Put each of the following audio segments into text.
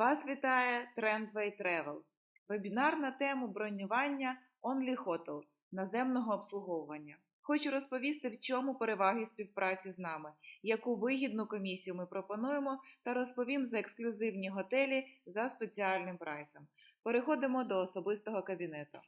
Вас вітає Trendway Travel. Вебінар на тему бронювання Only Hotel наземного обслуговування. Хочу розповісти, в чому переваги співпраці з нами, яку вигідну комісію ми пропонуємо, та розповім за ексклюзивні готелі за спеціальним прайсом. Переходимо до особистого кабінету.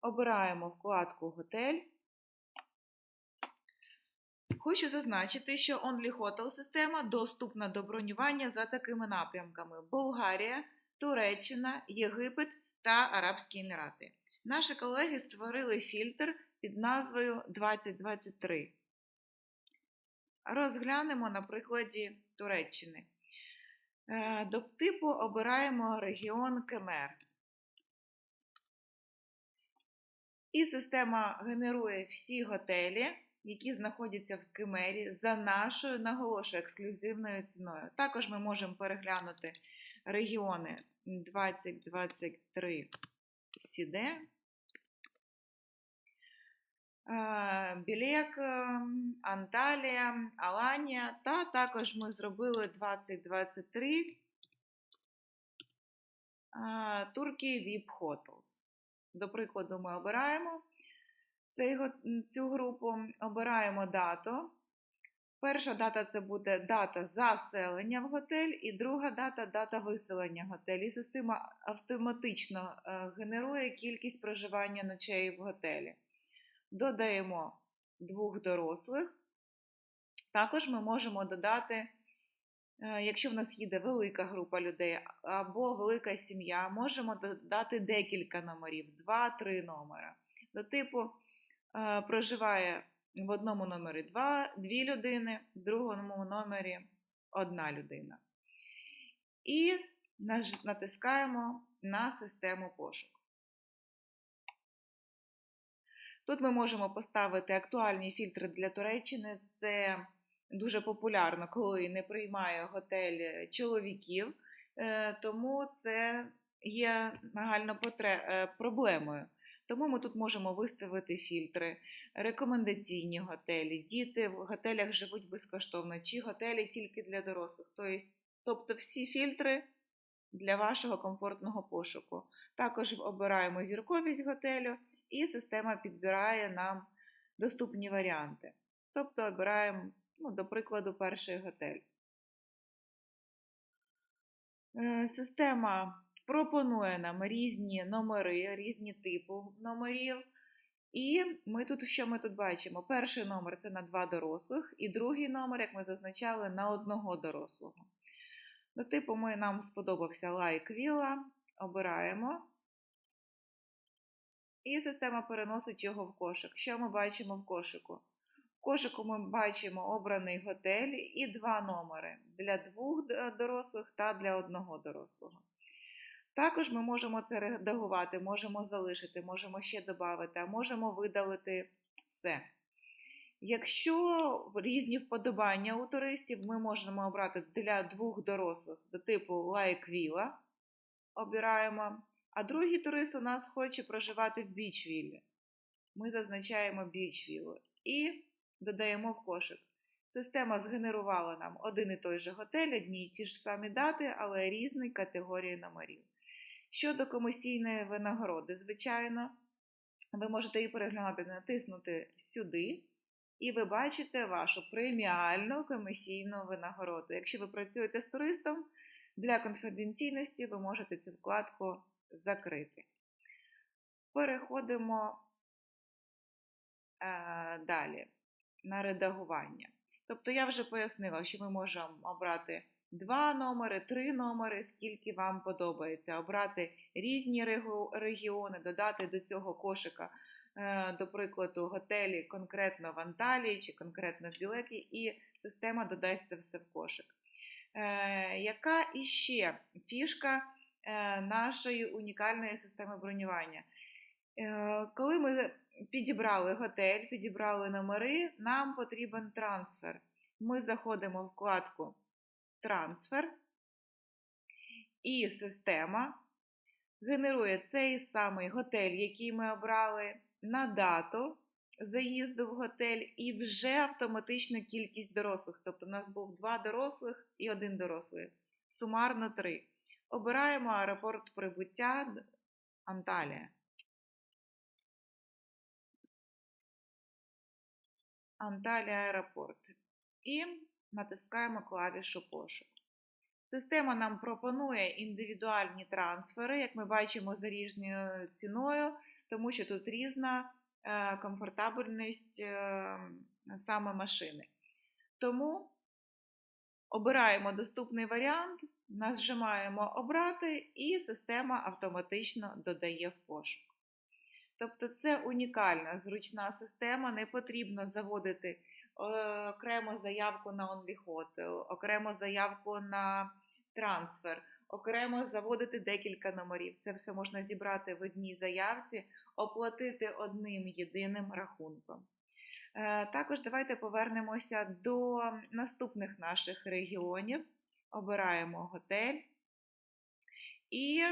Обираємо вкладку Готель. Хочу зазначити, що Only Hotel система доступна до бронювання за такими напрямками: Болгарія, Туреччина, Єгипет та Арабські Емірати. Наші колеги створили фільтр під назвою 2023. Розглянемо на прикладі Туреччини. Е, До типу обираємо регіон Кемер. І система генерує всі готелі, які знаходяться в Кемері за нашою, наголошую, ексклюзивною ціною. Також ми можемо переглянути регіони 2023 Сіде, Білек, Анталія, Аланія, та також ми зробили 2023 Туркії VIP Hotels. До прикладу, ми обираємо цю групу, обираємо дату. Перша дата це буде дата заселення в готель, і друга дата дата виселення в готель. І система автоматично генерує кількість проживання ночей в готелі. Додаємо двох дорослих. Також ми можемо додати, якщо в нас їде велика група людей або велика сім'я, можемо додати декілька номерів, 2-3 номера. До типу проживає в одному номері 2, 2 людини, в другому номері 1 людина. І натискаємо на систему пошуку. Тут ми можемо поставити актуальні фільтри для Туреччини. Це дуже популярно, коли не приймає готель чоловіків, тому це є нагально проблемою. Тому ми тут можемо виставити фільтри, рекомендаційні готелі, діти в готелях живуть безкоштовно, чи готелі тільки для дорослих. Тобто всі фільтри для вашого комфортного пошуку. Також обираємо зірковість готелю, і система підбирає нам доступні варіанти. Тобто обираємо, ну, до прикладу, перший готель. Система пропонує нам різні номери, різні типи номерів. І ми тут, що ми тут бачимо? Перший номер це на два дорослих, і другий номер, як ми зазначали, на одного дорослого. До типу ми, нам сподобався лайк Villa, обираємо. І система переносить його в кошик. Що ми бачимо в кошику? В кошику ми бачимо обраний готель і два номери для двох дорослих та для одного дорослого. Також ми можемо це редагувати, можемо залишити, можемо ще додати, а можемо видалити все. Якщо різні вподобання у туристів, ми можемо обрати для двох дорослих до типу Villa, обираємо, а другий турист у нас хоче проживати в Бічвіллі. Ми зазначаємо Бічвіллу і додаємо в кошик. Система згенерувала нам один і той же готель, одні й ті ж самі дати, але різні категорії номерів. Щодо комісійної винагороди, звичайно, ви можете її переглянути, натиснути сюди, і ви бачите вашу преміальну комісійну винагороду. Якщо ви працюєте з туристом, для конфіденційності ви можете цю вкладку закрити. Переходимо е, далі на редагування. Тобто, я вже пояснила, що ми можемо обрати два номери, три номери, скільки вам подобається, обрати різні регіони, додати до цього кошика, до прикладу, готелі конкретно в Анталії чи конкретно в Білекі, і система додасть це все в кошик. Яка іще фішка нашої унікальної системи бронювання? Коли ми підібрали готель, підібрали номери, нам потрібен трансфер. Ми заходимо в вкладку трансфер, і система генерує цей самий готель, який ми обрали, на дату заїзду в готель і вже автоматична кількість дорослих. Тобто у нас був два дорослих і один дорослий. Сумарно три. Обираємо аеропорт прибуття Анталія. Анталія аеропорт. І натискаємо клавішу пошук. Система нам пропонує індивідуальні трансфери, як ми бачимо, за різною ціною, тому що тут різна е, комфортабельність е, саме машини. Тому обираємо доступний варіант, нажимаємо Обрати, і система автоматично додає в пошук. Тобто це унікальна зручна система, не потрібно заводити окремо заявку на OnlyHotel, окремо заявку на трансфер, окремо заводити декілька номерів. Це все можна зібрати в одній заявці, оплатити одним єдиним рахунком. Е, також давайте повернемося до наступних наших регіонів. Обираємо готель і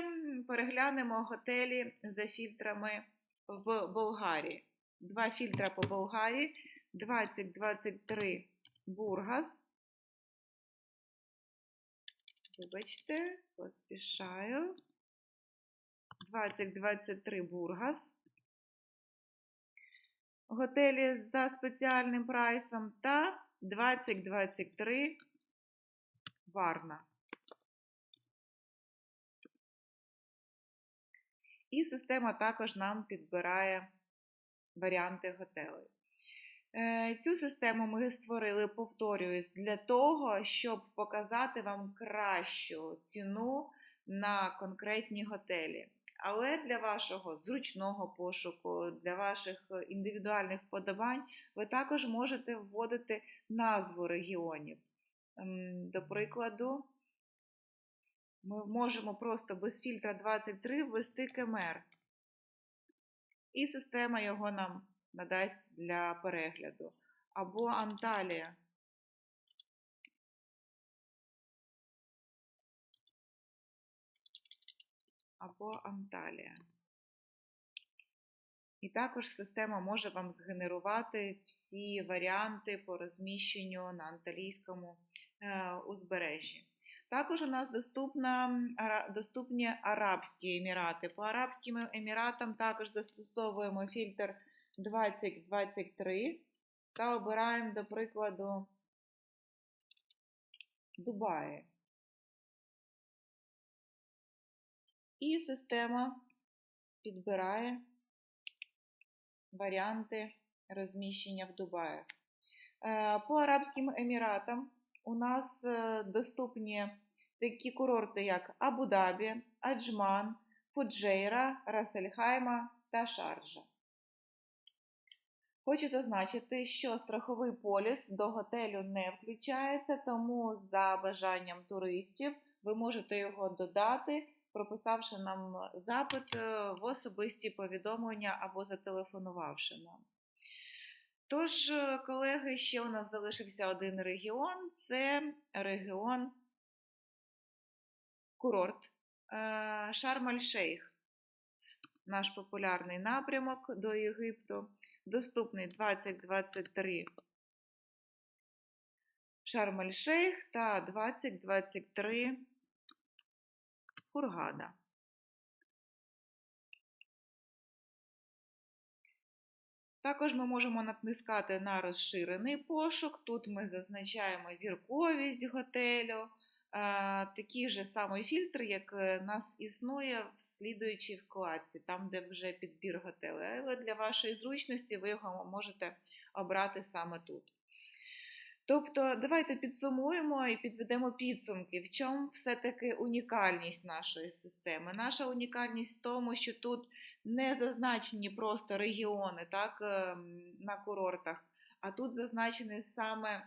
переглянемо готелі за фільтрами в Болгарії. Два фільтра по Болгарії 2023 Бургас. Вибачте, поспішаю. 2023 Бургас. Готелі за спеціальним прайсом та 2023 Варна. І система також нам підбирає варіанти готелей. Е, цю систему ми створили, повторююсь, для того, щоб показати вам кращу ціну на конкретні готелі. Але для вашого зручного пошуку, для ваших індивідуальних вподобань, ви також можете вводити назву регіонів. Ем, до прикладу, ми можемо просто без фільтра 23 ввести КМР. І система його нам надасть для перегляду. Або Анталія. Або Анталія. І також система може вам згенерувати всі варіанти по розміщенню на анталійському е, узбережжі. Також у нас доступна, доступні Арабські Емірати. По Арабським Еміратам також застосовуємо фільтр 2023 та обираємо, до прикладу, Дубаї. І система підбирає варіанти розміщення в Дубаї. Е, по Арабським Еміратам у нас е, доступні такі курорти, як Абу-Дабі, Аджман, Фуджейра, Расельхайма та Шаржа. Хочу зазначити, що страховий поліс до готелю не включається, тому за бажанням туристів ви можете його додати, прописавши нам запит е, в особисті повідомлення або зателефонувавши нам. Тож, е, колеги, ще у нас залишився один регіон це регіон курорт е, Шарм-Аль-Шейх. Наш популярний напрямок до Єгипту. Доступний 2023 Шарм-Аль-Шейх та 2023 Хургада. Також ми можемо натискати на розширений пошук. Тут ми зазначаємо зірковість готелю, такий же самий фільтр, як е, нас існує в слідуючій вкладці, там, де вже підбір готелю. Але для вашої зручності ви його можете обрати саме тут. Тобто, давайте підсумуємо і підведемо підсумки, в чому все-таки унікальність нашої системи. Наша унікальність в тому, що тут не зазначені просто регіони так, ем, на курортах, а тут зазначені саме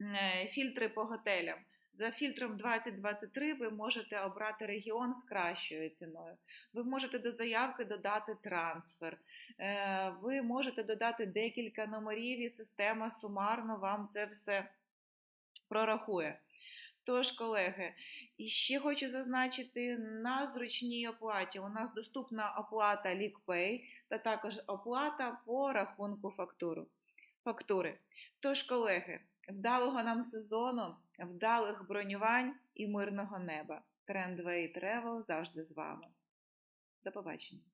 е, фільтри по готелям. За фільтром 2023 ви можете обрати регіон з кращою ціною. Ви можете до заявки додати трансфер, е, ви можете додати декілька номерів, і система сумарно вам це все прорахує. Тож, колеги, і ще хочу зазначити на зручній оплаті. У нас доступна оплата LeakPay та також оплата по рахунку фактуру. фактури. Тож, колеги, вдалого нам сезону! вдалих бронювань і мирного неба. Trendway Travel завжди з вами. До побачення!